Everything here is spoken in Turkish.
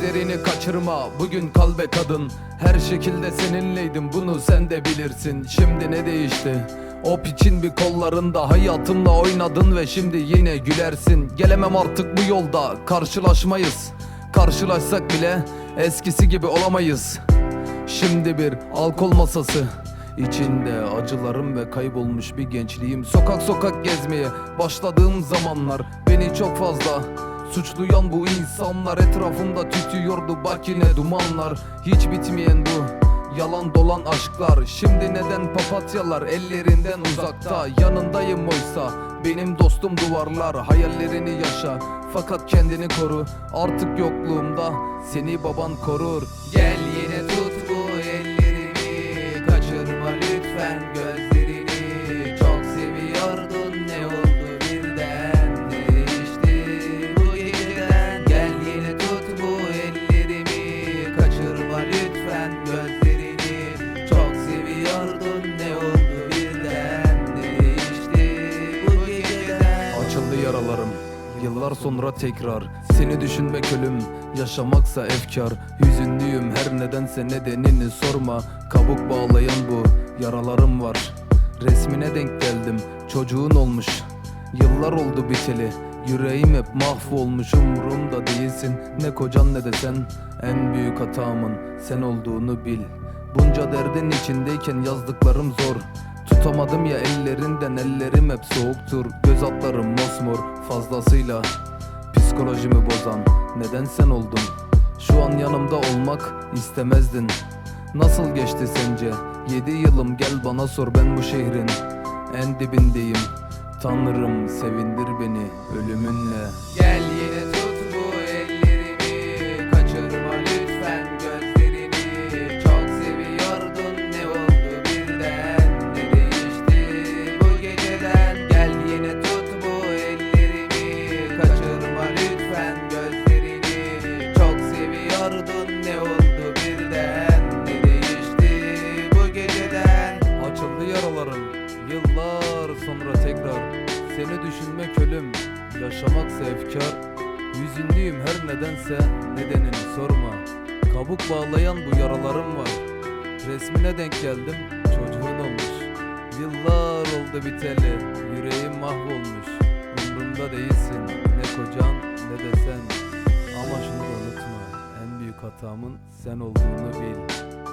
Hayallerini kaçırma. Bugün kal be kadın. Her şekilde seninleydim bunu sen de bilirsin. Şimdi ne değişti? O piçin bir kollarında hayatımla oynadın ve şimdi yine gülersin. Gelemem artık bu yolda karşılaşmayız. Karşılaşsak bile eskisi gibi olamayız. Şimdi bir alkol masası. İçinde acılarım ve kaybolmuş bir gençliğim. Sokak sokak gezmeye başladığım zamanlar Beni çok fazla suçlayan bu insanlar Etrafımda tütüyordu bak yine dumanlar. Hiç bitmeyen bu Yalan dolan aşklar. Şimdi neden papatyalar ellerinden uzakta? Yanındayım oysa benim dostum duvarlar. Hayallerini yaşa fakat kendini koru. Artık yokluğumda seni baban korur. Gel yine tut yaralarım. Yıllar sonra tekrar Seni düşünmek ölüm Yaşamaksa efkar. Hüzünlüyüm her nedense nedenini sorma. Kabuk bağlayan bu yaralarım var. Resmine denk geldim çocuğun olmuş. Yıllar oldu biteli Yüreğim hep mahvolmuş. Umurumda değilsin Ne kocan ne de sen. En büyük hatamın sen olduğunu bil. Bunca derdin içindeyken yazdıklarım zor Tutamadım ya ellerinden ellerim hep soğuktur. Göz altlarım mosmor fazlasıyla Psikolojimi bozan. Neden sen oldun? Şu an yanımda olmak istemezdin. Nasıl geçti sence? Yedi yılım gel bana sor ben bu şehrin En dibindeyim. Tanrım sevindir beni ölümünle. Gel yine ne oldu birden Ne değişti bu geceden? Açıldı yaralarım Yıllar sonra tekrar. Seni düşünmek ölüm Yaşamaksa efkar. Hüzünlüyüm her nedense Nedenini sorma. Kabuk bağlayan bu yaralarım var. Resmine denk geldim Çocuğun olmuş. Yıllar oldu biteli Yüreğim mahvolmuş. Umrumda değilsin Ne kocan hatamın sen olduğunu bil